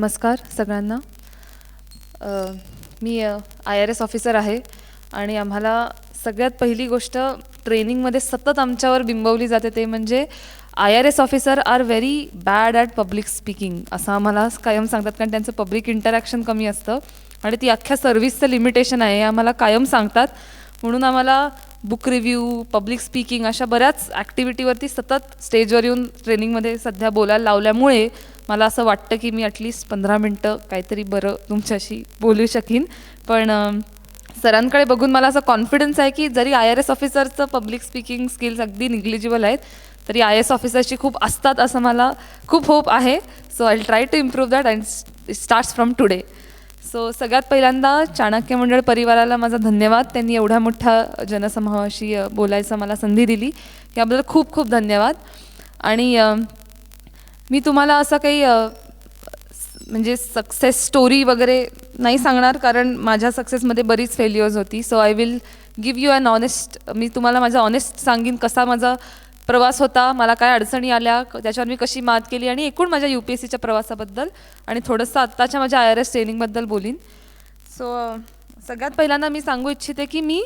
नमस्कार सगळ्यांना. मी आय आर एस ऑफिसर आहे आणि आम्हाला सगळ्यात पहिली गोष्ट ट्रेनिंगमध्ये सतत आमच्यावर बिंबवली जाते ते म्हणजे I R S officer are very bad at public speaking असं आम्हाला कायम सांगतात कारण त्यांचं पब्लिक इंटरॅक्शन कमी असतं आणि ती अख्ख्या सर्व्हिसचं लिमिटेशन आहे हे आम्हाला कायम सांगतात. म्हणून आम्हाला बुक रिव्ह्यू पब्लिक स्पीकिंग अशा बऱ्याच ॲक्टिव्हिटीवरती सतत स्टेजवर येऊन ट्रेनिंगमध्ये सध्या बोलायला लावल्यामुळे मला असं वाटतं की मी ॲटलिस्ट पंधरा मिनटं काहीतरी बरं तुमच्याशी बोलू शकीन. पण सरांकडे बघून मला असं कॉन्फिडन्स आहे की जरी आय आर एस ऑफिसरचं पब्लिक स्पीकिंग स्किल्स अगदी निग्लिजिबल आहेत तरी आय एस ऑफिसरची खूप असतात असं मला खूप होप आहे. So I try to improve that and starts from today so सगळ्यात पहिल्यांदा चाणक्य मंडळ परिवाराला माझा धन्यवाद. त्यांनी एवढ्या मोठ्या जनसमूहाशी बोलायचं मला संधी दिली. याबद्दल खूप खूप धन्यवाद. आणि मी तुम्हाला असं काही म्हणजे सक्सेस स्टोरी वगैरे नाही सांगणार कारण माझ्या सक्सेसमध्ये बरीच फेल्युअर्स होती. So I will give you an honest मी तुम्हाला माझा ऑनेस्ट सांगेन कसा माझा प्रवास होता मला काय अडचणी आल्या त्याच्यावर मी कशी मात केली आणि एकूण माझ्या यू पी एस सीच्या प्रवासाबद्दल आणि थोडंसं आत्ताच्या माझ्या आय आर एस ट्रेनिंगबद्दल बोलीन. सो सगळ्यात पहिल्यांदा मी सांगू इच्छिते की मी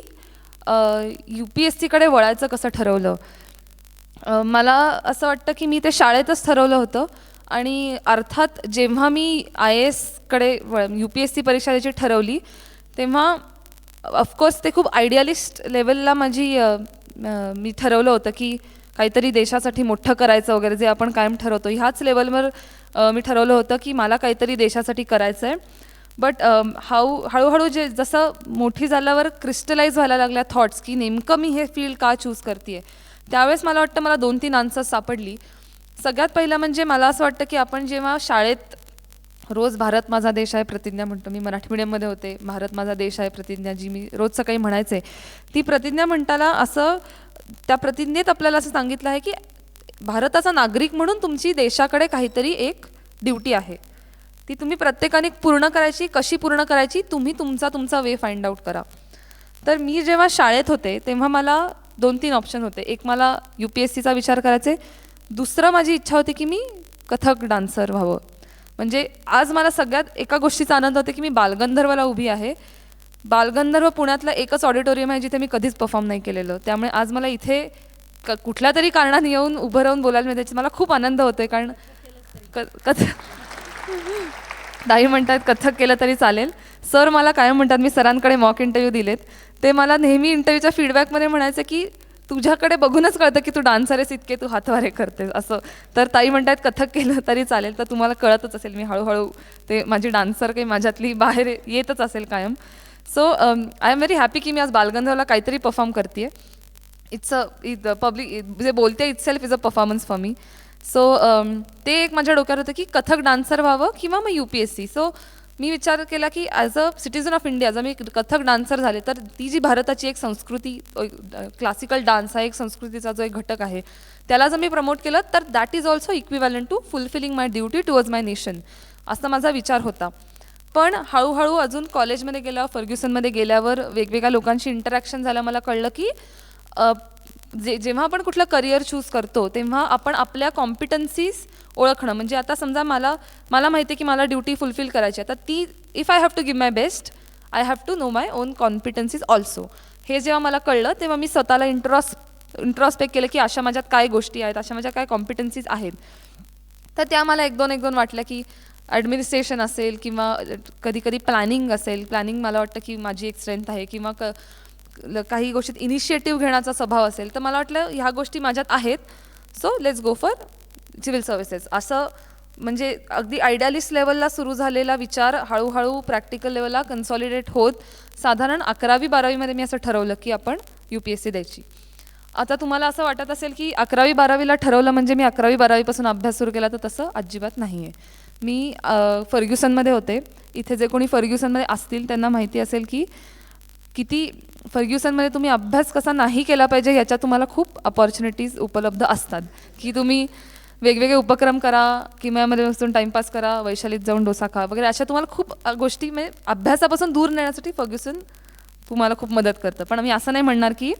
यू पी एस सीकडे वळायचं कसं ठरवलं? मला असं वाटतं की मी ते शाळेतच ठरवलं होतं. आणि अर्थात जेव्हा मी आय एसकडे व यू पी एस सी परीक्षा त्याची ठरवली तेव्हा ऑफकोर्स ते खूप आयडियालिस्ट लेवलला माझी मी ठरवलं होतं की काहीतरी देशासाठी मोठं करायचं वगैरे जे आपण कायम ठरवतो. ह्याच लेवलवर मी ठरवलं होतं की मला काहीतरी देशासाठी करायचं आहे बट हाऊ हळूहळू जे जसं मोठी झाल्यावर क्रिस्टलाइज व्हायला लागल्या थॉट्स की नेमकं मी हे फील्ड का चूज करते आहे त्यावेळेस मला वाटतं मला दोन तीन आन्सर्स सापडली. सगळ्यात पहिलं म्हणजे मला असं वाटतं की आपण जेव्हा शाळेत रोज भारत माझा देश आहे प्रतिज्ञा म्हणतो मी मराठी मीडियममध्ये होते भारत माझा देश आहे प्रतिज्ञा जी मी रोज सकाळी म्हणायचे ती प्रतिज्ञा म्हणताना असं त्या प्रतिज्ञेत आपल्याला असं सांगितलं आहे की भारताचा नागरिक म्हणून तुमची देशाकडे काहीतरी एक ड्युटी आहे. ती तुम्ही प्रत्येकाने पूर्ण करायची कशी पूर्ण करायची तुम्ही तुमचा तुमचा वे फाइंड आउट करा. तर मी जेव्हा शाळेत होते तेव्हा मला दोन तीन ऑप्शन होते. एक मला यू पी एस सीचा विचार करायचे. दुसरं माझी इच्छा होती की मी कथक डान्सर व्हावं. म्हणजे आज मला सगळ्यात एका गोष्टीचा आनंद होते की मी बालगंधर्वला उभी आहे. बालगंधर्व पुण्यातलं एकच ऑडिटोरियम आहे जिथे मी कधीच परफॉर्म नाही केलेलं. त्यामुळे आज मला इथे क कुठल्या तरी कारणाने येऊन उभं राहून बोलायला मिळते मला खूप आनंद होतो आहे कारण क कथ ताई म्हणतात कथक केलं तरी चालेल. सर मला कायम म्हणतात मी सरांकडे मॉक इंटरव्ह्यू दिलेत. ते मला नेहमी इंटरव्ह्यूच्या फीडबॅकमध्ये म्हणायचं की तुझ्याकडे बघूनच कळतं की तू डान्सर आहेस इतके तू हातवारे करतेस. असं. तर ताई म्हणतात कथक केलं तरी चालेल तर तुम्हाला कळतच असेल मी हळूहळू ते माझी डान्सर काही माझ्यातली बाहेर येतच असेल कायम. So I am very happy की मी आज बालगंधर्वला काहीतरी परफॉर्म करते इट्स अ इथ पब्लिक जे बोलते itself is a performance for me so ते एक माझ्या डोक्यात होतं की कथक डान्सर व्हावं किंवा मग U P S C so मी विचार केला की as a citizen of India जर मी कथक डान्सर झाले तर ती जी भारताची एक संस्कृती क्लासिकल डान्स हा एक संस्कृतीचा जो एक घटक आहे त्याला जर मी प्रमोट केलं तर that is also equivalent to fulfilling my duty towards my nation असा माझा विचार होता. पण हळूहळू अजून कॉलेजमध्ये गेल्यावर फर्ग्युसनमध्ये गेल्यावर वेगवेगळ्या लोकांशी इंटरॅक्शन झालं मला कळलं की जे जेव्हा आपण कुठलं करिअर चूज करतो तेव्हा आपण आपल्या कॉम्पिटन्सीज ओळखणं. म्हणजे आता समजा मला मला माहिती आहे की मला ड्युटी फुलफिल करायची आहे. तर ती if I have to give my best I have to know my own competencies also हे जेव्हा मला कळलं तेव्हा मी स्वतःला इंट्रॉस इंट्रॉस्पेक्ट केलं की अशा माझ्यात काय गोष्टी आहेत अशा माझ्या काय कॉम्पिटन्सीज आहेत. तर त्या मला एक दोन एक दोन वाटल्या की ॲडमिनिस्ट्रेशन असेल किंवा कधी कधी प्लॅनिंग असेल. प्लॅनिंग मला वाटतं की माझी एक स्ट्रेंथ आहे किंवा क काही गोष्टीत इनिशिएटिव्ह घेण्याचा स्वभाव असेल तर मला वाटलं ह्या गोष्टी माझ्यात आहेत. So let's go for civil services असं म्हणजे अगदी आयडियालिस्ट लेवलला सुरू झालेला विचार हळूहळू प्रॅक्टिकल लेवलला कन्सॉलिडेट होत साधारण अकरावी बारावीमध्ये मी असं ठरवलं की आपण यू पी एस सी द्यायची. आता तुम्हाला असं वाटत असेल की अकरावी बारावीला ठरवलं म्हणजे मी अकरावी बारावीपासून अभ्यास सुरू केला तर तसं अजिबात नाही आहे मी फर्ग्युसनमध्ये होते. इथे जे कोणी फर्ग्युसनमध्ये असतील त्यांना माहिती असेल की किती फर्ग्युसनमध्ये तुम्ही अभ्यास कसा नाही केला पाहिजे याच्यात तुम्हाला खूप अपॉर्च्युनिटीज उपलब्ध असतात. की तुम्ही वेगवेगळे उपक्रम करा किमयामध्ये बसून टाईमपास करा वैशालीत जाऊन डोसा खा वगैरे अशा तुम्हाला खूप गोष्टी म्हणजे अभ्यासापासून दूर नेण्यासाठी फर्ग्युसन तुम्हाला खूप मदत करतं. पण मी असं नाही म्हणणार की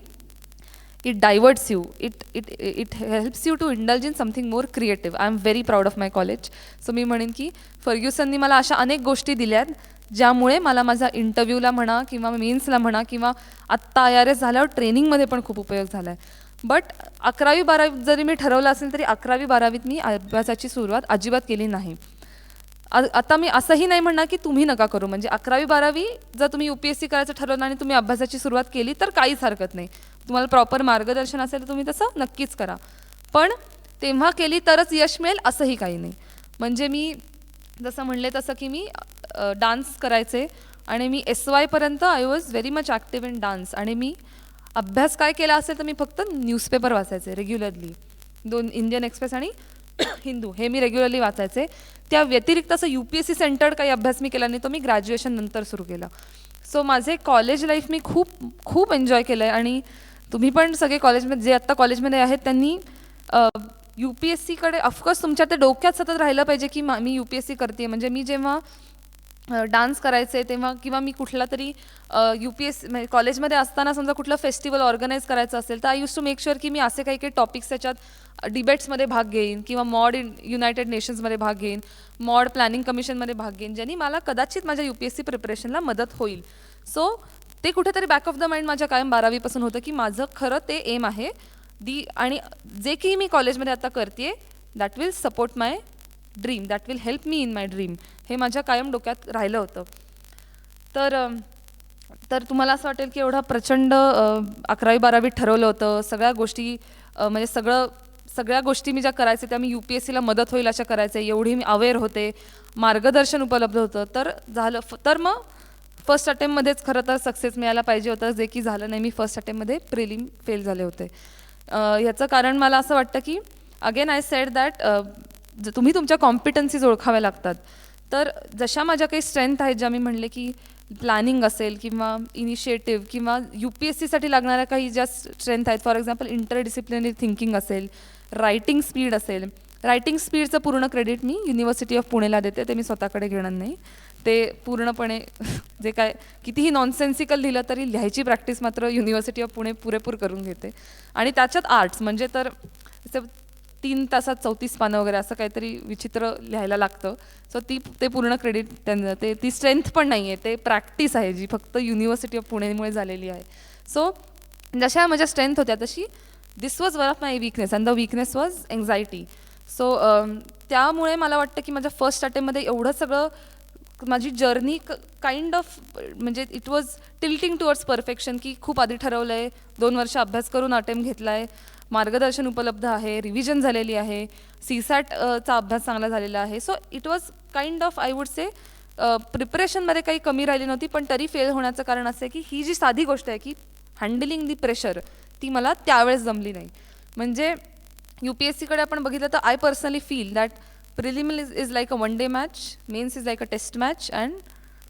it diverts you it it it helps you to indulge in something more creative I am very proud of my college so मी म्हणेन की फर्ग्युसननी मला अशा अनेक गोष्टी दिल्यात ज्यामुळे मला माझा इंटरव्ह्यूला म्हणा किंवा मेन्सला म्हणा किंवा आत्ता आय आर एस झाल्यावर ट्रेनिंगमध्ये पण खूप उपयोग झाला आहे बट अकरावी बारावीत जरी मी ठरवलं असेल तरी अकरावी बारावीत मी अभ्यासाची सुरुवात अजिबात केली नाही. आता मी असंही नाही म्हणणार की तुम्ही नका करू. म्हणजे अकरावी बारावी जर तुम्ही यू पी एस सी करायचं ठरवलं आणि तुम्ही अभ्यासाची सुरुवात केली तर काहीच हरकत नाही. तुम्हाला प्रॉपर मार्गदर्शन असेल तर तुम्ही तसं नक्कीच करा. पण तेव्हा केली तरच यश मिळेल असंही काही नाही. म्हणजे मी जसं म्हणले तसं की मी डान्स करायचे. आणि मी S वायपर्यंत I was very much active in dance आणि मी अभ्यास काय केला असेल तर मी फक्त न्यूजपेपर वाचायचे रेग्युलरली दोन इंडियन एक्सप्रेस आणि हिंदू हे मी रेग्युलरली वाचायचे. त्या व्यतिरिक्त असं U P S C centred काही अभ्यास मी केला नाही तो मी ग्रॅज्युएशन नंतर सुरू केला. सो माझे कॉलेज लाईफ मी खूप खूप एन्जॉय केलं आहे आणि तुम्ही पण सगळे कॉलेजमध्ये जे आत्ता कॉलेजमध्ये आहेत त्यांनी यू पी एस सीकडे ऑफकोर्स तुमच्या ते डोक्यात सतत राहिलं पाहिजे की मा- मी यू पी एस सी करते म्हणजे मी जेव्हा डान्स करायचे तेव्हा किंवा मी कुठला तरी यू पी एस म्हणजे कॉलेजमध्ये असताना समजा कुठलं फेस्टिवल ऑर्गनाईज करायचं असेल तर I use to make sure की मी असे काही काही टॉपिक्स त्याच्यात डिबेट्समध्ये भाग घेईन किंवा मॉड इन युनायटेड नेशन्समध्ये भाग घेईन मॉड प्लॅनिंग कमिशनमध्ये भाग घेईन ज्यांनी मला कदाचित माझ्या यू पी एस सी प्रिपरेशनला मदत होईल. सो ते कुठेतरी बॅक ऑफ द माइंड माझ्या कायम बारावीपासून होतं की माझं खरं ते एम आहे. दी आणि जे की मी कॉलेजमध्ये आता करते that will support my dream that will help me in my dream हे माझ्या कायम डोक्यात राहिलं होतं. तर तर तुम्हाला असं वाटेल की एवढं प्रचंड अकरावी बारावी ठरवलं होतं. सगळ्या गोष्टी म्हणजे सगळं सगळ्या गोष्टी मी ज्या करायचे त्या मी यू पी एस सीला मदत होईल अशा करायचे. एवढी मी अवेअर होते. मार्गदर्शन उपलब्ध होतं. तर झालं फ- तर मग फर्स्ट अटेम्पमध्येच खरं तर सक्सेस मिळायला पाहिजे होतं. जे की झालं नाही मी फर्स्ट अटेम्पमध्ये प्रिलिम फेल झाले होते. ह्याचं कारण मला असं वाटतं की अगेन आय सेड दॅट तुम्ही तुमच्या कॉम्पिटन्सीज ओळखाव्या लागतात तर जशा माझ्या काही स्ट्रेंथ आहेत ज्या मी म्हणले की प्लॅनिंग असेल किंवा इनिशिएटिव्ह किंवा यू पी एस सीसाठी लागणाऱ्या काही ज्या स्ट्रेंथ आहेत फॉर एक्झाम्पल इंटरडिसिप्लिनरी थिंकिंग असेल रायटिंग स्पीड असेल. रायटिंग स्पीडचं पूर्ण क्रेडिट मी युनिव्हर्सिटी ऑफ पुणेला देते ते मी स्वतःकडे घेणार नाही. ते पूर्णपणे जे काय कितीही नॉनसेन्सिकल लिहिलं तरी लिहायची प्रॅक्टिस मात्र युनिव्हर्सिटी ऑफ पुणे पुरेपूर करून घेते. आणि त्याच्यात आर्ट्स म्हणजे तर तीन तासात चौतीस पानं वगैरे असं काहीतरी विचित्र लिहायला लागतं. सो ती ते पूर्ण क्रेडिट त्यांना ते ती स्ट्रेंथ पण नाही आहे ते प्रॅक्टिस आहे जी फक्त युनिव्हर्सिटी ऑफ पुणेमुळे झालेली आहे. सो जशा माझ्या स्ट्रेंथ होत्या तशी this was one of my weakness and the weakness was anxiety so त्यामुळे मला वाटतं की माझ्या फर्स्ट अटेम्पमध्ये एवढं सगळं माझी जर्नी काइंड ऑफ म्हणजे it was tilting towards perfection की खूप आधी ठरवलं आहे दोन वर्ष अभ्यास करून अटेम्प्ट घेतला आहे मार्गदर्शन उपलब्ध आहे रिव्हिजन झालेली आहे सी सॅटचा अभ्यास चांगला झालेला आहे. So it was kind of I would say प्रिपरेशनमध्ये काही कमी राहिली नव्हती पण तरी फेल होण्याचं कारण असं आहे की ही जी साधी गोष्ट आहे की हँडलिंग दी प्रेशर ती मला त्यावेळेस जमली नाही. म्हणजे यू पी एस सीकडे आपण बघितलं तर I personally feel that preliminary is is like a one day match mains is like a test match and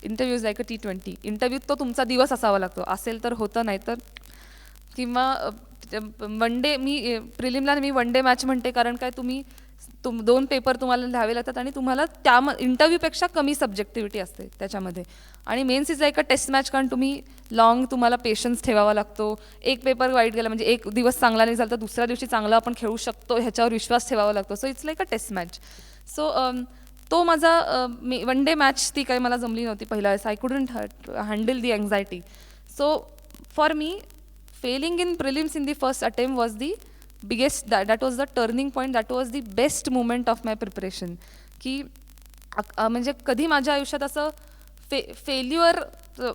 interview is like a T twenty इंटरव्ह्यूत तो तुमचा दिवस असावा लागतो. असेल तर होतं नाही तर किंवा वन डे मी प्रिलिमला मी वन डे मॅच म्हणते कारण काय तुम्ही तुम दोन पेपर तुम्हाला लिहावे लागतात आणि तुम्हाला त्या इंटरव्ह्यूपेक्षा कमी सब्जेक्टिव्हिटी असते त्याच्यामध्ये. आणि mains is like a test match कारण तुम्ही लॉंग तुम्हाला पेशन्स ठेवावा लागतो. एक पेपर वाईट गेला म्हणजे एक दिवस चांगला नाही झाला तर दुसऱ्या दिवशी चांगला आपण खेळू शकतो ह्याच्यावर विश्वास ठेवावा लागतो. So it's like a test match so तो माझा वन डे मॅच ती काही मला जमली नव्हती पहिल्या वेळेस. I couldn't handle the anxiety so for me failing in prelims in the first attempt was the biggest that, that was the turning point that was the best moment of my preparation. की म्हणजे कधी माझ्या आयुष्यात असं फे failure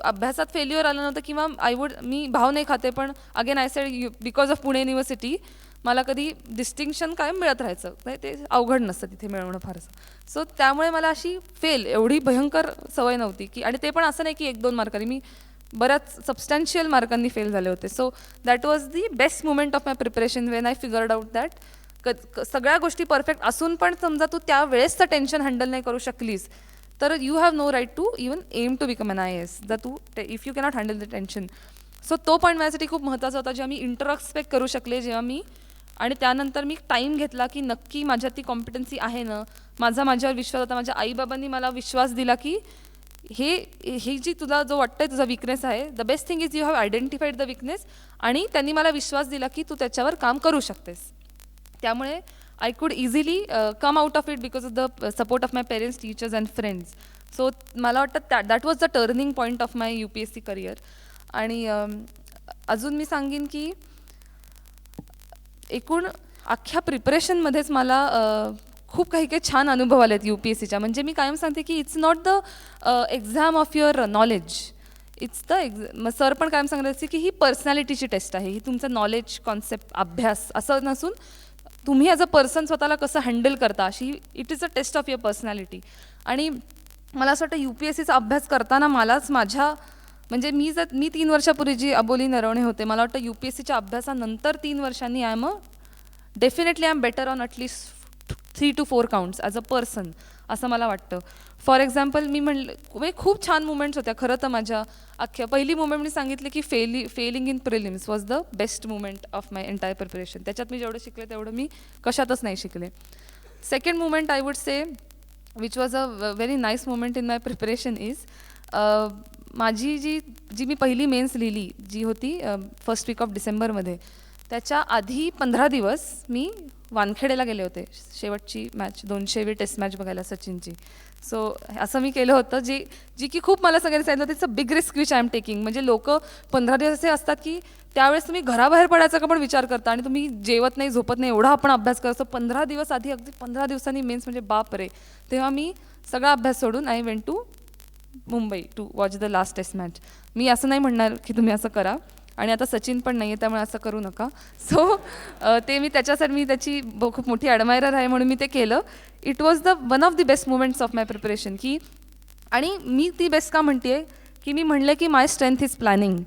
अभ्यासात failure आलं नव्हतं किंवा आय वुड मी भाव नाही खाते पण again I said because of Pune university मला कधी डिस्टिंक्शन कायम मिळत राहायचं. म्हणजे ते अवघड नसतं तिथे मिळवणं फारसं. सो त्यामुळे मला अशी फेल एवढी भयंकर सवय नव्हती की आणि ते पण असं नाही की एक दोन मार्कांनी मी बऱ्याच सबस्टॅन्शियल मार्कांनी फेल झाले होते. So that was the best moment of my preparation when I figured out that क सगळ्या गोष्टी परफेक्ट असून पण समजा तू त्या तर टेन्शन हँडल नाही करू शकलीस तर you have no right to even aim to become an I S the Tu if you cannot handle the tension so तो पॉईंट माझ्यासाठी खूप महत्त्वाचा होता जेव्हा मी इंटरॉक्सपेक्ट करू शकले जेव्हा मी आणि त्यानंतर मी टाईम घेतला की नक्की माझ्यात ती कॉम्पिटन्सी आहे ना माझा माझ्यावर विश्वास होता माझ्या आईबाबांनी मला विश्वास दिला की हे ही जी तुला जो वाटतंय तुझा विकनेस आहे the best thing is you have identified the weakness आणि त्यांनी मला विश्वास दिला की तू त्याच्यावर काम करू शकतेस. त्यामुळे I could easily come out of it because of the support of my parents teachers and friends so मला वाटतं त्या that was the turning point of my U P S C career आणि um, अजून मी सांगेन की एकूण अख्ख्या प्रिपरेशनमध्येच मला uh, खूप काही काही छान अनुभव आले आहेत यू पी एस सीच्या म्हणजे मी कायम सांगते की it's not the exam of your knowledge it's the एक्झ मग सर पण कायम सांगत असते की ही पर्सनॅलिटीची टेस्ट आहे. ही तुमचं नॉलेज कॉन्सेप्ट अभ्यास असं नसून तुम्ही ॲज अ पर्सन स्वतःला कसं हँडल करता अशी it is a test of your personality आणि मला असं वाटतं यू पी एस सीचा अभ्यास करताना मलाच माझ्या म्हणजे मी जर मी तीन वर्षापूर्वी जी अबोली नरवणे होते मला वाटतं यू पी एस सीच्या अभ्यासानंतर तीन वर्षांनी I am a definitely I am better on at least three two four counts as a person असं मला वाटतं. फॉर एक्झाम्पल मी म्हणलं म्हणजे खूप छान मुमेंट्स होत्या. खरं तर माझ्या अख्ख्या पहिली मुमेंट मी सांगितली की fail failing in prelims was the best moment of my entire preparation त्याच्यात मी जेवढं शिकले तेवढं मी कशातच नाही शिकले. Second moment I would say which was a very nice moment in my preparation is माझी जी जी मी पहिली मेन्स लिहिली जी होती फर्स्ट वीक ऑफ डिसेंबरमध्ये त्याच्या आधी पंधरा दिवस मी वानखेडेला गेले होते. शेवटची मॅच दोनशेवी टेस्ट मॅच बघायला सचिनची. सो असं मी केलं होतं. जी जी की खूप मला सगळ्यांनी सांगितलं it's a big risk which I am taking म्हणजे लोक पंधरा दिवस असे असतात की त्यावेळेस तुम्ही घराबाहेर पडायचा का पण विचार करता आणि तुम्ही जेवत नाही झोपत नाही एवढा आपण अभ्यास करतो. पंधरा दिवस आधी अगदी पंधरा दिवसांनी मेन्स म्हणजे बाप रे. तेव्हा मी सगळा अभ्यास सोडून I went to Mumbai to watch the last test match मी असं नाही म्हणणार की तुम्ही असं करा. आणि आता सचिन पण नाही आहे त्यामुळे असं करू नका. सो ते मी त्याच्यासाठी मी त्याची खूप मोठी ॲडमायरर आहे म्हणून मी ते केलं. It was the one of the best moments of my preparation की आणि मी ती बेस्ट का म्हणते की मी म्हणलं की माय स्ट्रेंथ इज प्लॅनिंग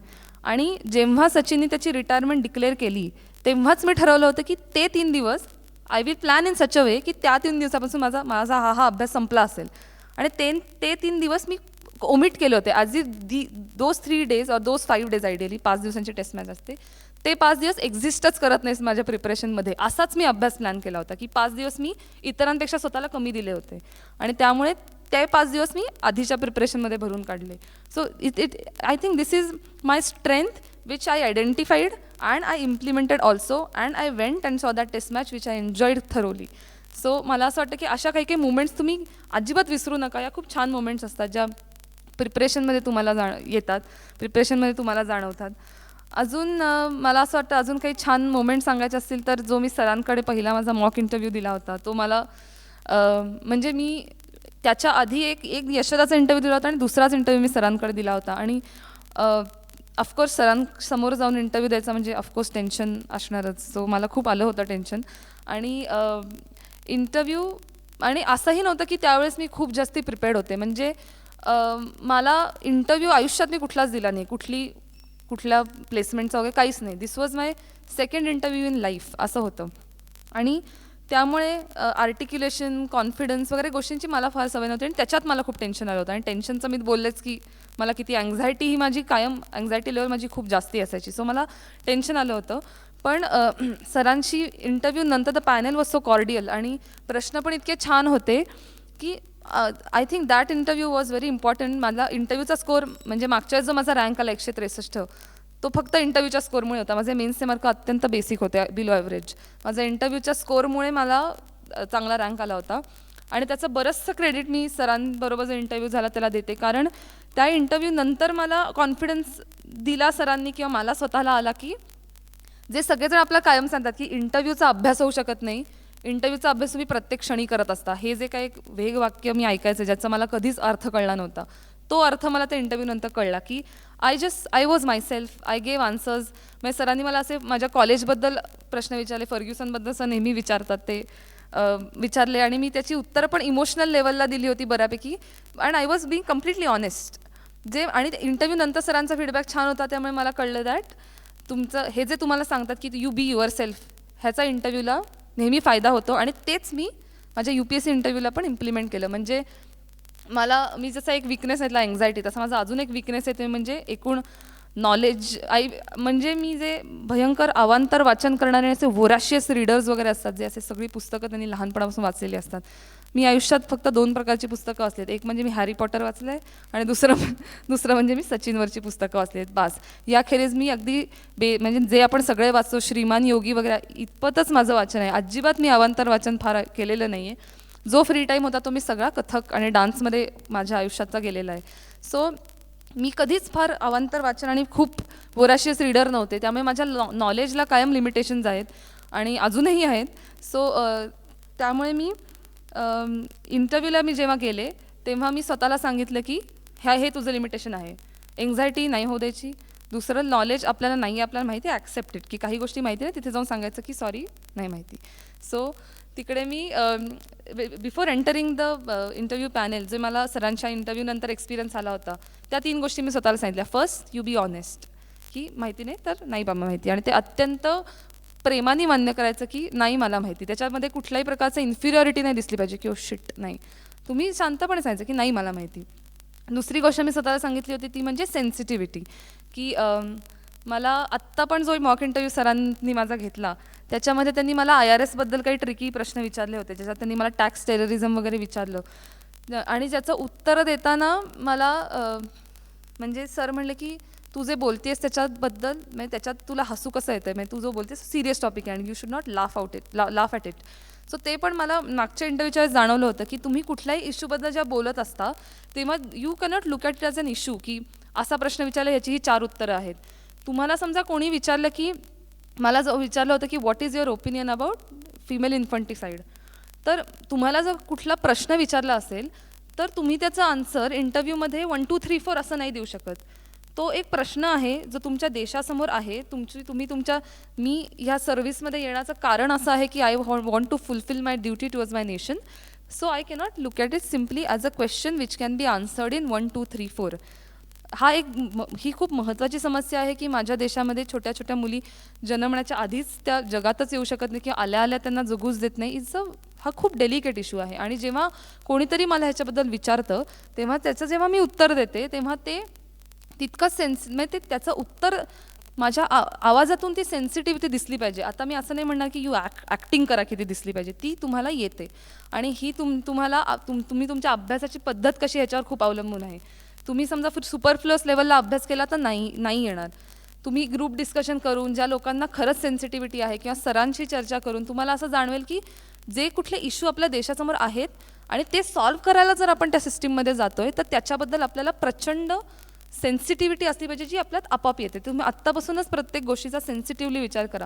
आणि जेव्हा सचिनने त्याची रिटायरमेंट डिक्लेअर केली तेव्हाच मी ठरवलं होतं की ते तीन दिवस I will plan in such a way की त्या तीन दिवसापासून माझा माझा हा हा अभ्यास संपला असेल. आणि ते ते तीन दिवस मी ओमिट केले होते. आज दी दोज थ्री डेज और दोज फाईव्ह डेज आयडियली पाच दिवसांची टेस्ट मॅच असते. ते पाच दिवस एक्झिस्टच करत नाहीस माझ्या प्रिपरेशनमध्ये असाच मी अभ्यास प्लॅन केला होता की पाच दिवस मी इतरांपेक्षा स्वतःला कमी दिले होते. आणि त्यामुळे ते पाच दिवस मी आधीच्या प्रिपरेशनमध्ये भरून काढले. So it it I think this is my strength which I identified and I implemented also and I went and saw that test match which I enjoyed thoroughly so मला असं वाटतं की अशा काही काही मुमेंट्स तुम्ही अजिबात विसरू नका. या खूप छान मुमेंट्स असतात ज्या प्रिपरेशनमध्ये तुम्हाला जाण येतात. प्रिपरेशनमध्ये तुम्हाला जाणवतात. अजून मला असं वाटतं अजून काही छान मोमेंट सांगायचे असतील तर जो मी सरांकडे पहिला माझा मॉक इंटरव्ह्यू दिला होता तो मला म्हणजे मी त्याच्या आधी एक एक यशोदाचा इंटरव्ह्यू दिला होता आणि दुसराच इंटरव्ह्यू मी सरांकडे दिला होता. आणि ऑफकोर्स सरांसमोर जाऊन इंटरव्ह्यू द्यायचा म्हणजे ऑफकोर्स टेन्शन असणारच. सो मला खूप आलं होतं टेन्शन आणि इंटरव्ह्यू आणि असंही नव्हतं की त्यावेळेस मी खूप जास्ती प्रिपेअर्ड होते. म्हणजे मला इंटरव्ह्यू आयुष्यात मी कुठलाच दिला नाही. कुठली कुठल्या प्लेसमेंटचा वगैरे काहीच नाही. This was my second interview in life असं होतं. आणि त्यामुळे आर्टिक्युलेशन कॉन्फिडन्स वगैरे गोष्टींची मला फार सवय नव्हती आणि त्याच्यात मला खूप टेन्शन आलं होतं. आणि टेन्शनचं मी बोललेच की मला किती अँझायटी ही माझी कायम अँझायटी लेवल माझी खूप जास्ती असायची. सो मला टेन्शन आलं होतं. पण सरांशी इंटरव्ह्यू नंतर the panel was so cordial आणि प्रश्न पण इतके छान होते की I think that interview was very important मला इंटरव्ह्यूचा स्कोर म्हणजे मागच्या जो माझा रँक आला एकशे त्रेसष्ट तो फक्त इंटरव्ह्यूच्या स्कोरमुळे होता. माझे मेन्सचे मार्क अत्यंत बेसिक होते बिलो ॲव्हरेज माझ्या इंटरव्ह्यूच्या स्कोरमुळे मला चांगला रँक आला होता. आणि त्याचं बरंचसं क्रेडिट मी सरांबरोबर जो इंटरव्ह्यू झाला त्याला देते. कारण त्या इंटरव्ह्यू नंतर मला कॉन्फिडन्स दिला सरांनी किंवा मला स्वतःला आला की जे सगळेजण आपला कायम सांगतात की इंटरव्ह्यूचा अभ्यास होऊ शकत नाही. इंटरव्ह्यूचा अभ्यास तुम्ही प्रत्येक क्षणी करत असता. हे जे काही एक वेग वाक्य मी ऐकायचं ज्याचा मला कधीच अर्थ कळला नव्हता. तो अर्थ मला त्या इंटरव्ह्यू नंतर कळला की I just I was my self I gave answers म्हणजे सरांनी मला असे माझ्या कॉलेजबद्दल प्रश्न विचारले फर्ग्युसनबद्दल असं नेहमी विचारतात ते विचारले आणि मी त्याची उत्तरं पण इमोशनल लेवलला दिली होती बऱ्यापैकी. And I was being completely honest जे आणि इंटरव्ह्यू नंतर सरांचा फीडबॅक छान होता त्यामुळे मला कळलं दॅट तुमचं हे जे तुम्हाला सांगतात की यू बी युअर सेल्फ ह्याचा इंटरव्ह्यूला नेहमी फायदा होतो आणि तेच मी माझ्या यू पी एस सी इंटरव्ह्यूला पण इम्प्लिमेंट केलं. म्हणजे मला मी जसा एक विकनेस आहे अँझायटी तसा माझा अजून एक विकनेस आहे ते म्हणजे एकूण नॉलेज आई म्हणजे मी जे भयंकर अवांतर वाचन करणारे असे वोराशियस रीडर्स वगैरे असतात जे असे सगळी पुस्तकं त्यांनी लहानपणापासून वाचलेली असतात. मी आयुष्यात फक्त दोन प्रकारची पुस्तकं वाचली आहेत एक म्हणजे मी हॅरी पॉटर वाचलं आहे आणि दुसरं दुसरं म्हणजे मी सचिनवरची पुस्तकं वाचली आहेत बास. याखेरीज मी अगदी बे म्हणजे जे आपण सगळे वाचतो श्रीमान योगी वगैरे इतपतच माझं वाचन आहे. अजिबात मी अवांतर वाचन फार केलेलं नाही आहे जो फ्री टाईम होता तो मी सगळा कथक आणि डान्समध्ये माझ्या आयुष्याचा गेलेला आहे. सो मी कधीच फार अवांतर वाचन आणि खूप वोराशियस रीडर नव्हते. त्यामुळे माझ्या नॉ नॉलेजला कायम लिमिटेशन्स आहेत आणि अजूनही आहेत. सो त्यामुळे मी इंटरव्ह्यूला मी जेव्हा गेले तेव्हा मी स्वतःला सांगितलं की ह्या हे तुझं लिमिटेशन आहे. एन्झायटी नाही होऊ द्यायची. दुसरं नॉलेज आपल्याला नाही आपल्याला माहिती आहे ॲक्सेप्टेड की काही गोष्टी माहिती नाही तिथे जाऊन सांगायचं की सॉरी नाही माहिती. सो तिकडे मी before entering the interview panel जे मला सरांच्या इंटरव्ह्यूनंतर एक्सपिरियन्स आला होता त्या तीन गोष्टी मी स्वतःला सांगितल्या. फर्स्ट यू बी ऑनेस्ट की माहिती नाही तर नाही बाबा माहिती. आणि ते अत्यंत प्रेमाने मान्य करायचं की नाही मला माहिती. त्याच्यामध्ये कुठल्याही प्रकारचं इन्फिरियरिटी नाही दिसली पाहिजे की ओ शिट नाही. तुम्ही शांतपणे सांगायचं की नाही मला माहिती. दुसरी गोष्ट मी स्वतःला सांगितली होती ती म्हणजे सेन्सिटिव्हिटी की मला आत्ता पण जो मॉक इंटरव्ह्यू सरांनी माझा घेतला त्याच्यामध्ये त्यांनी मला आय आर एसबद्दल काही ट्रिकी प्रश्न विचारले होते. ज्याच्यात त्यांनी मला टॅक्स टेररिझम वगैरे विचारलं. आणि ज्याचं उत्तर देताना मला म्हणजे सर म्हणले की तू जे बोलतेस त्याच्याबद्दल म्हणजे त्याच्यात तुला हसू कसं येतं म्हणजे तू जो बोलतेस सिरियस टॉपिक आहे and you should not laugh out it laugh at it so ते पण मला मागच्या इंटरव्ह्यूच्या वेळेस जाणवलं होतं की तुम्ही कुठल्याही इश्यूबद्दल ज्या बोलत असता तेव्हा you cannot look at it as an issue की असा प्रश्न विचारला याची ही चार उत्तरं आहेत. तुम्हाला समजा कोणी विचारलं की मला जो विचारलं होतं की what is your opinion about female infanticide तर तुम्हाला जर कुठला प्रश्न विचारला असेल तर तुम्ही त्याचा आन्सर इंटरव्ह्यूमध्ये वन टू थ्री फोर असं नाही देऊ शकत. तो एक प्रश्न आहे जो तुमच्या देशासमोर आहे. तुमची तुम्ही तुमच्या मी ह्या सर्व्हिसमध्ये येण्याचं कारण असं आहे की I want to fulfil my duty towards my nation so I cannot look at it simply as a question which can be answered in one two three four हा एक म- ही खूप महत्त्वाची समस्या आहे की माझ्या देशामध्ये छोट्या छोट्या मुली जन्मण्याच्या आधीच त्या जगातच येऊ शकत नाही किंवा आल्या आल्या त्यांना जगूच देत नाही. इट्स अ हा खूप डेलिकेट इश्यू आहे. आणि जेव्हा कोणीतरी मला ह्याच्याबद्दल विचारतं तेव्हा त्याचं जेव्हा मी उत्तर देते तेव्हा ते तितकं सेन्स म्हणजे ते त्याचं उत्तर माझ्या आ आवाजातून ती सेन्सिटिव्हिटी दिसली पाहिजे. आता मी असं नाही म्हणणार की यू ॲक् ॲक्टिंग करा की ती दिसली पाहिजे. ती तुम्हाला येते. आणि ही तुम तुम्हाला तुम तुम्ही तुमच्या अभ्यासाची पद्धत कशी ह्याच्यावर खूप अवलंबून आहे. तुम्ही समजा सुपरफ्लस लेवलला अभ्यास केला तर नाही नाही येणार. तुम्ही ग्रुप डिस्कशन करून ज्या लोकांना खरंच सेन्सिटिव्हिटी आहे किंवा सरांशी चर्चा करून तुम्हाला असं जाणवेल की जे कुठले इश्यू आपल्या देशासमोर आहेत आणि ते सॉल्व्ह करायला जर आपण त्या सिस्टीममध्ये जातो आहे तर त्याच्याबद्दल आपल्याला प्रचंड सेन्सिटिव्हिटी असली पाहिजे जी आपल्यात आपाप येते. तुम्ही आत्तापासूनच प्रत्येक गोष्टीचा सेन्सिटिव्हली विचार करा.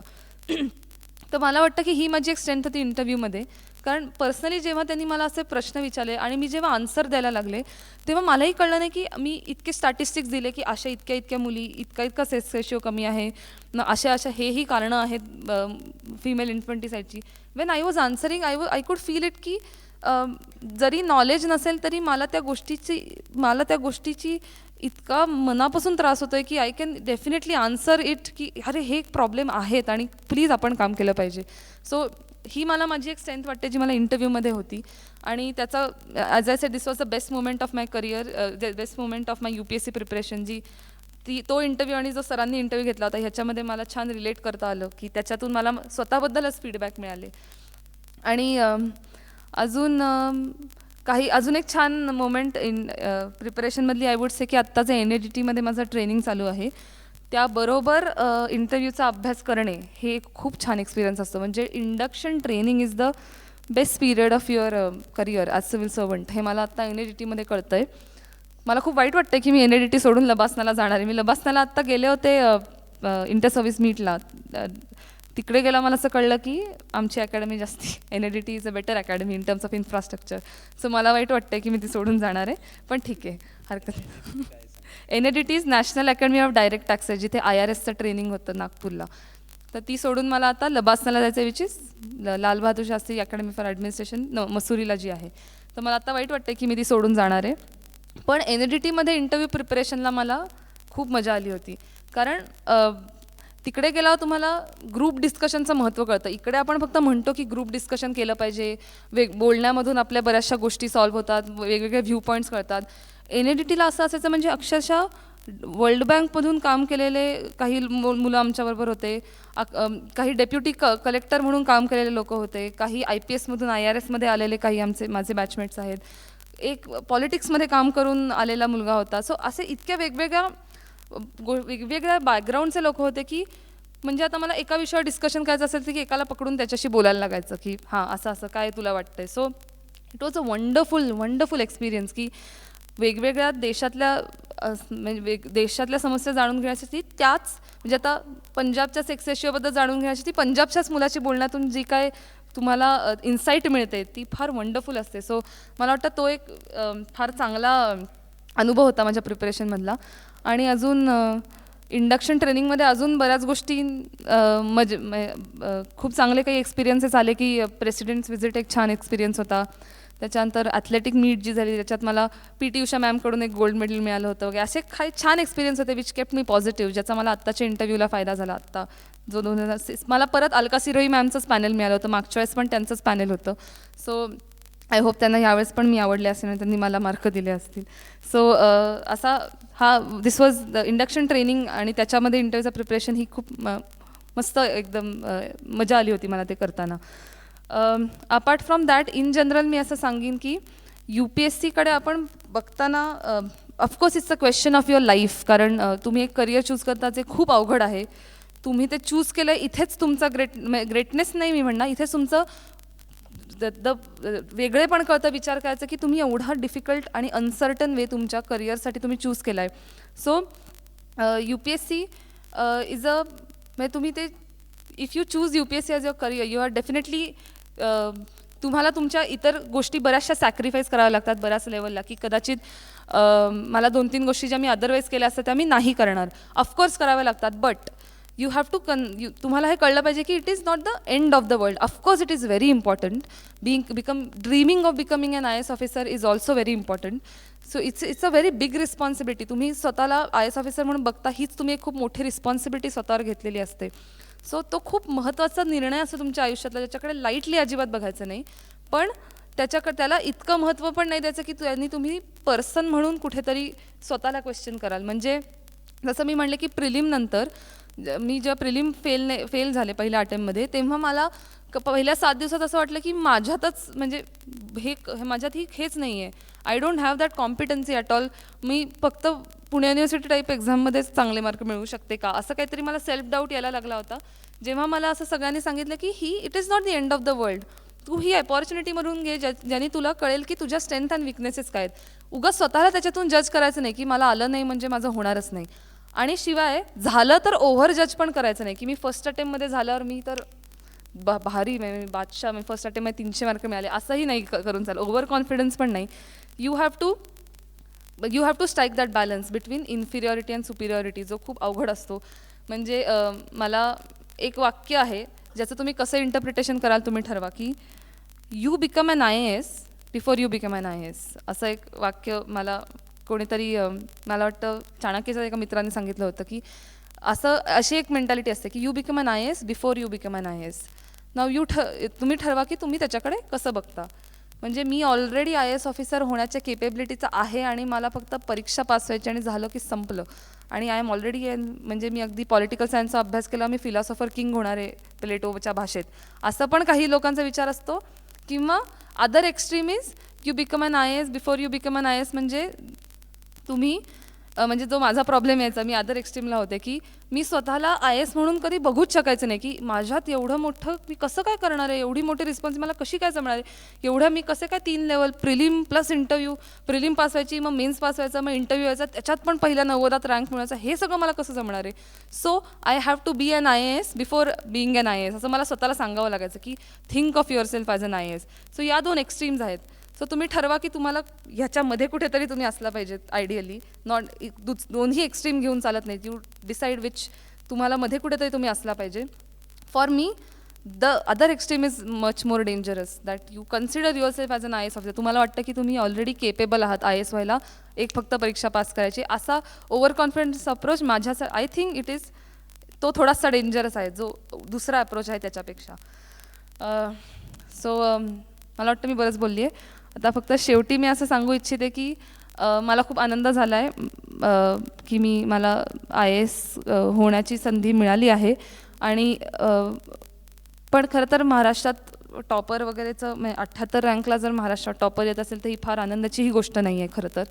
तर मला वाटतं की ही माझी एक स्ट्रेंथ होती इंटरव्ह्यूमध्ये कारण पर्सनली जेव्हा त्यांनी मला असे प्रश्न विचारले आणि मी जेव्हा आन्सर द्यायला लागले तेव्हा मलाही कळलं नाही की मी इतके स्टॅटिस्टिक्स दिले की अशा इतक्या इतक्या मुली इतका इतका सेक्स रेशिओ कमी आहे. अशा अशा हेही कारणं आहेत female इन्फंटीसाईडची when I was answering I I could feel it की जरी नॉलेज नसेल तरी मला त्या गोष्टीची मला त्या गोष्टीची इतका मनापासून त्रास होतोय की I can definitely answer it की अरे हे प्रॉब्लेम आहेत आणि प्लीज आपण काम केलं पाहिजे. सो ही मला माझी एक स्ट्रेंथ वाटते जी मला इंटरव्ह्यूमध्ये होती. आणि त्याचा as I said this was the best moment of my career best moment of my U P S C preparation जी ती तो इंटरव्ह्यू आणि जो सरांनी इंटरव्ह्यू घेतला होता ह्याच्यामध्ये मला छान रिलेट करता आलं की त्याच्यातून मला स्वतःबद्दलच फीडबॅक मिळाले. आणि अजून काही अजून एक छान मोमेंट इन प्रिपरेशनमधली आय वुड से की आत्ता जे एन ए डी टीमध्ये माझं ट्रेनिंग चालू आहे त्याबरोबर इंटरव्ह्यूचा अभ्यास करणे हे एक खूप छान एक्सपिरियन्स असतं. म्हणजे induction training is the best period of your career as civil servant हे मला आत्ता एन ए डी टीमध्ये कळतं आहे मला खूप वाईट वाटतं की मी एन ए डी टी सोडून लबासनाला जाणार आहे. मी लबासनाला आत्ता गेले होते इंटर सर्व्हिस मीटला तिकडे गेला मला असं कळलं की आमची अकॅडमी जास्ती N A D T is a better academy in terms of infrastructure so मला वाईट वाटतं की मी ती सोडून जाणार आहे. पण ठीक आहे हरकत N A D T is national academy of direct tax आहे जिथे आय आर एसचं ट्रेनिंग होतं नागपूरला. तर ती सोडून मला आता लबासनाला जायचं which is Lal Bahadur Shastri academy for administration न मसुरीला जी आहे. तर मला आता वाईट वाटतं की मी ती सोडून जाणार आहे. पण एन ए डी टीमध्ये इंटरव्ह्यू प्रिपरेशनला मला खूप मजा आली होती. कारण तिकडे गेल्यावर तुम्हाला ग्रुप डिस्कशनचं महत्त्व कळतं. इकडे आपण फक्त म्हणतो की ग्रुप डिस्कशन केलं पाहिजे. वेग बोलण्यामधून आपल्या बऱ्याचशा गोष्टी सॉल्व्ह होतात वेगवेगळे व्ह्यू पॉईंट्स कळतात एन ए डी टीला असं असायचं म्हणजे अक्षरशः वर्ल्ड बँकमधून काम केलेले काही मुलं आमच्याबरोबर होते. काही डेप्युटी क कलेक्टर म्हणून काम केलेले लोक होते. काही आय पी एसमधून आय आर एसमध्ये आलेले काही आमचे माझे बॅचमेट्स आहेत. एक पॉलिटिक्समध्ये काम करून आलेला मुलगा होता. सो असे इतक्या वेगवेगळ्या वेगवेगळ्या बॅकग्राऊंडचे लोक होते की म्हणजे आता मला एका विषयावर डिस्कशन करायचं असेल तर की एकाला पकडून त्याच्याशी बोलायला लागायचं की हां असं असं काय तुला वाटतंय? So it was a wonderful wonderful experience की वेगवेगळ्या देशातल्या म्हणजे वेग देशातल्या समस्या जाणून घेण्यासाठी त्याच म्हणजे आता पंजाबच्या सेक्स रेशिओबद्दल जाणून घेण्यासाठी पंजाबच्याच मुलाची बोलण्यातून जी काय तुम्हाला इन्साईट मिळते ती फार वंडरफुल असते. सो मला वाटतं तो एक फार चांगला अनुभव होता माझ्या प्रिपरेशनमधला आणि अजून इंडक्शन ट्रेनिंगमध्ये अजून बऱ्याच गोष्टी मज खूप चांगले काही एक्सपिरियन्सेस आले की प्रेसिडेंट्स विजिट एक छान एक्सपिरियन्स होता. त्याच्यानंतर ॲथलेटिक मीट जी झाली त्याच्यात मला पी टी उषा मॅमकडून एक गोल्ड मेडल मिळालं होतं वगैरे. असे काही छान एक्सपिरियन्स होते विच केप्ट मी पॉझिटिव्ह ज्याचा मला आत्ताच्या इंटरव्ह्यूला फायदा झाला आत्ता. जो दोन हजार सिक्स मला परत अलका सिरोई मॅमचंच पॅनल मिळालं होतं. मागच्या वेळेस पण त्यांचंच पॅनल होतं. सो आय होप त्यांना यावेळेस पण मी आवडले असेल आणि त्यांनी मला मार्क दिले असतील. सो असा हा this was the induction training आणि त्याच्यामध्ये इंटरव्ह्यूचं प्रिपरेशन ही खूप म- मस्त एकदम मजा आली होती मला ते करताना. Apart from that in general मी असं सांगेन की यू पी एस सीकडे आपण बघताना of course it's a question of your life कारण तुम्ही एक करिअर चूज करता जे खूप अवघड आहे. तुम्ही ते चूज केलं इथेच तुमचा ग्रेट ग्रेटनेस नाही मी म्हणणार इथेच तुमचं द द uh, वेगळे पण कळतं विचार करायचं की तुम्ही एवढा डिफिकल्ट आणि अनसर्टन वे तुमच्या करिअरसाठी तुम्ही चूज केला आहे so U P S C is a म्हणजे तुम्ही ते if you choose U P S C as your career you are definitely तुम्हाला तुमच्या इतर गोष्टी बऱ्याचशा सॅक्रिफाईस कराव्या लागतात बऱ्याच लेवलला की कदाचित uh, मला दोन तीन गोष्टी ज्या मी अदरवाईज केल्या असतात त्या मी नाही करणार. ऑफकोर्स कराव्या लागतात but you have to con you तुम्हाला हे कळलं पाहिजे की it is not the end of the world of course it is very important being become dreaming of becoming an I S officer is also very important so it's it's a very big responsibility तुम्ही स्वतःला I S officer म्हणून बघता हीच तुम्ही एक खूप मोठी responsibility स्वतःवर घेतलेली असते. सो तो खूप महत्त्वाचा निर्णय असतो तुमच्या आयुष्यातला ज्याच्याकडे लाईटली अजिबात बघायचं नाही. पण त्याच्याकडे त्याला इतकं महत्त्व पण नाही द्यायचं की त्यांनी तुम्ही पर्सन म्हणून कुठेतरी स्वतःला क्वेश्चन कराल. म्हणजे जसं मी म्हणले की प्रिलिमनंतर मी जेव्हा प्रिलिम फेल ने फेल झाले पहिल्या अटेम्पमध्ये तेव्हा मला क- पहिल्या सात दिवसात असं वाटलं की माझ्यातच म्हणजे हे माझ्यात ही हेच नाही आहे I don't have that competency at all मी फक्त पुणे युनिव्हर्सिटी टाईप एक्झाममध्येच चांगले मार्क मिळवू शकते का? असं काहीतरी मला सेल्फ डाऊट यायला लागला होता. जेव्हा मला असं सगळ्यांनी सांगितलं की ही it is not the end of the world तू ही अपॉर्च्युनिटीमधून घे ज्या ज्याने तुला कळेल की तुझ्या स्ट्रेंथ अँड विकनेसेस काय आहेत. उगाच स्वतःला त्याच्यातून जज करायचं नाही की मला आलं नाही म्हणजे माझं होणारच नाही. आणि शिवाय झालं तर ओव्हर जज पण करायचं नाही की मी फर्स्ट अटेम्पमध्ये झाल्यावर मी तर बा भारी मी बादशाह मी फर्स्ट अटेम्पमध्ये तीनशे मार्क मिळाले असंही नाही क- करून चालेल ओव्हर कॉन्फिडन्स पण नाही. You have to you have to strike that balance between inferiority and superiority जो खूप अवघड असतो. म्हणजे मला एक वाक्य आहे ज्याचं तुम्ही कसं इंटरप्रिटेशन कराल तुम्ही ठरवा की you become an I S before you become an I S असं एक वाक्य मला कोणीतरी मला वाटतं चाणक्याच्या एका मित्राने सांगितलं होतं की असं अशी एक मेंटॅलिटी असते की you become an I S before you become an I S now you ठ तुम्ही ठरवा की तुम्ही त्याच्याकडे कसं बघता. म्हणजे मी ऑलरेडी आय एस ऑफिसर होण्याच्या केपेबिलिटीचं आहे आणि मला फक्त परीक्षा पास व्हायची आणि झालं की संपलं. आणि आय एम ऑलरेडी म्हणजे मी अगदी पॉलिटिकल सायन्सचा अभ्यास केला मी फिलॉसॉफर किंग होणार आहे प्लेटोच्या भाषेत. असं पण काही लोकांचा विचार असतो. किंवा other extreme is you become an I S before you become an I S म्हणजे तुम्ही म्हणजे जो माझा प्रॉब्लेम यायचा मी अदर एक्स्ट्रीमला होते की मी स्वतःला आय एस म्हणून कधी बघूच शकायचं नाही की माझ्यात एवढं मोठं मी कसं काय करणार आहे? एवढी मोठी रिस्पॉन्स मला कशी काय जमणार आहे? एवढं मी कसे काय तीन level prelim plus interview prelim pass व्हायची मग मेन्स पास व्हायचा मग इंटरव्ह्यू व्हायचा त्याच्यात पण पहिल्या नव्वदात रँक मिळवायचा हे सगळं मला कसं जमणार आहे? So I have to be an I S before being an I S असं मला स्वतःला सांगावं लागायचं की think of your self as an I S so या दोन एक्स्ट्रीम्स आहेत. सो तुम्ही ठरवा की तुम्हाला ह्याच्यामध्ये कुठेतरी तुम्ही असला पाहिजेत आयडियली नॉट दोन्ही एक्स्ट्रीम घेऊन चालत नाही यू डिसाईड विच तुम्हाला मध्ये कुठेतरी तुम्ही असला पाहिजे. For me the other extreme is much more dangerous that you consider your self as an I S officer तुम्हाला वाटतं की तुम्ही ऑलरेडी केपेबल आहात आय एस व्हायला एक फक्त परीक्षा पास करायची. असा ओव्हर कॉन्फिडन्स अप्रोच माझ्या आय थिंक इट इज तो थोडासा डेंजरस आहे जो दुसरा अप्रोच आहे त्याच्यापेक्षा. Uh, सो um, मला वाटतं मी बरंच बोलली आहे आता फक्त शेवटी मी असं सांगू इच्छिते की मला खूप आनंद झाला आहे की मी मला आय एस होण्याची संधी मिळाली आहे. आणि पण खरं तर महाराष्ट्रात टॉपर वगैरेचं म्हणजे अठ्ठ्याहत्तर रँकला जर महाराष्ट्रात टॉपर येत असेल तर ही फार आनंदाची ही गोष्ट नाही आहे खरं तर.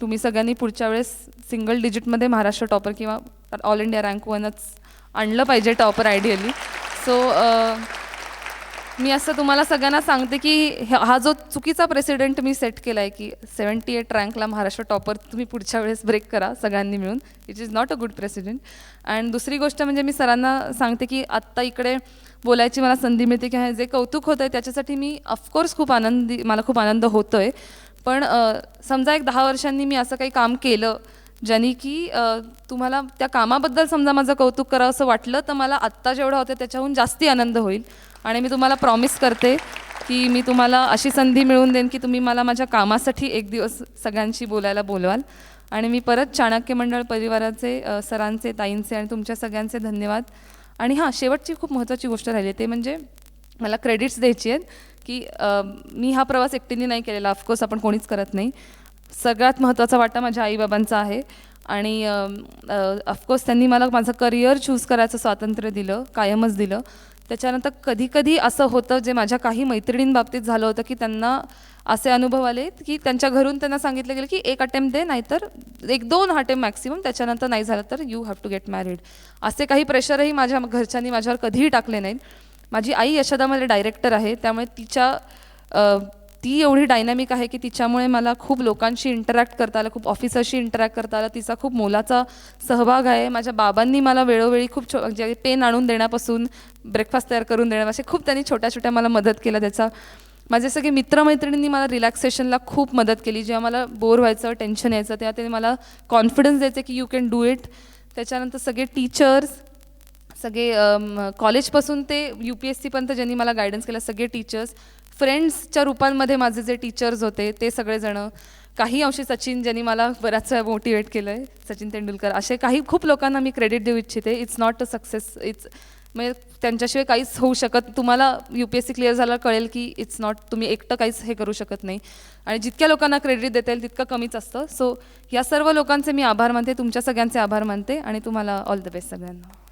तुम्ही सगळ्यांनी पुढच्या वेळेस सिंगल डिजिटमध्ये महाराष्ट्र टॉपर किंवा ऑल इंडिया रँक वनच आणलं पाहिजे टॉपर आयडियली. सो मी असं तुम्हाला सगळ्यांना सांगते की ह्या- हा जो चुकीचा प्रेसिडेंट मी सेट केला आहे की सेवन्टी एट रँकला महाराष्ट्र टॉपर तुम्ही पुढच्या वेळेस ब्रेक करा सगळ्यांनी मिळून. It is not a good president and दुसरी गोष्ट म्हणजे मी सरांना सांगते की आत्ता इकडे बोलायची मला संधी मिळते की हे जे कौतुक होतं आहे त्याच्यासाठी मी ऑफकोर्स खूप आनंदी मला खूप आनंद होतो आहे पण समजा एक दहा वर्षांनी मी असं काही काम केलं ज्यांनी की तुम्हाला त्या कामाबद्दल समजा माझं कौतुक करावं असं वाटलं तर मला आत्ता जेवढं होतं त्याच्याहून जास्ती आनंद होईल. आणि मी तुम्हाला प्रॉमिस करते की मी तुम्हाला अशी संधी मिळवून देईन की तुम्ही मला माझ्या कामासाठी एक दिवस सगळ्यांशी बोलायला बोलवाल. आणि मी परत चाणक्य मंडळ परिवाराचे सरांचे ताईंचे आणि तुमच्या सगळ्यांचे धन्यवाद. आणि हां शेवटची खूप महत्त्वाची गोष्ट राहिली ते म्हणजे मला क्रेडिट्स द्यायची आहेत की मी हा प्रवास एकटीने नाही केलेला ऑफकोर्स आपण कोणीच करत नाही. सगळ्यात महत्त्वाचा वाटा माझ्या आईबाबांचा आहे. आणि ऑफकोर्स त्यांनी मला माझं करिअर चूज करायचं स्वातंत्र्य दिलं कायमच दिलं. त्याच्यानंतर कधी कधी असं होतं जे माझ्या काही मैत्रिणींबाबतीत झालं होतं की त्यांना असे अनुभव आले की त्यांच्या घरून त्यांना सांगितलं गेलं की एक अटेम्प्ट दे नाहीतर एक दोन अटेम्प्ट मॅक्सिमम त्याच्यानंतर नाही झालं तर you have to get married असे काही प्रेशरही माझ्या घरच्यांनी माझ्यावर कधीही टाकले नाहीत. माझी आई यशोदामध्ये डायरेक्टर आहे त्यामुळे तिच्या ती एवढी डायनॅमिक आहे की तिच्यामुळे मला खूप लोकांशी इंटरॅक्ट करता आलं खूप ऑफिसरशी इंटरॅक्ट करता आलं. तिचा खूप मोलाचा सहभाग आहे. माझ्या बाबांनी मला वेळोवेळी खूप छो म्हणजे पेन आणून देण्यापासून ब्रेकफास्ट तयार करून देण्या असे खूप त्यांनी छोट्या छोट्या मला मदत केला त्याचा. माझे सगळे मित्रमैत्रिणींनी मला रिलॅक्सेशनला खूप मदत केली. जेव्हा मला बोर व्हायचं टेन्शन यायचं तेव्हा ते मला कॉन्फिडन्स द्यायचं की यू कॅन डू इट त्याच्यानंतर सगळे टीचर्स सगळे कॉलेजपासून ते यू पी एस सीपर्यंत ज्यांनी मला गायडन्स केला सगळे टीचर्स फ्रेंड्सच्या रूपांमध्ये माझे जे टीचर्स होते ते सगळेजणं काही अंशी सचिन ज्यांनी मला बराच मोटिवेट केलं आहे सचिन तेंडुलकर असे काही खूप लोकांना मी क्रेडिट देऊ इच्छिते. It's not a success it's म्हणजे त्यांच्याशिवाय काहीच होऊ शकत तुम्हाला U P S C clear झाला कळेल की इट्स नॉट तुम्ही एकटं काहीच हे करू शकत नाही. आणि जितक्या लोकांना क्रेडिट देता येईल तितकं कमीच असतं. सो या सर्व लोकांचे मी आभार मानते तुमच्या सगळ्यांचे आभार मानते आणि तुम्हाला ऑल द बेस्ट सगळ्यांना.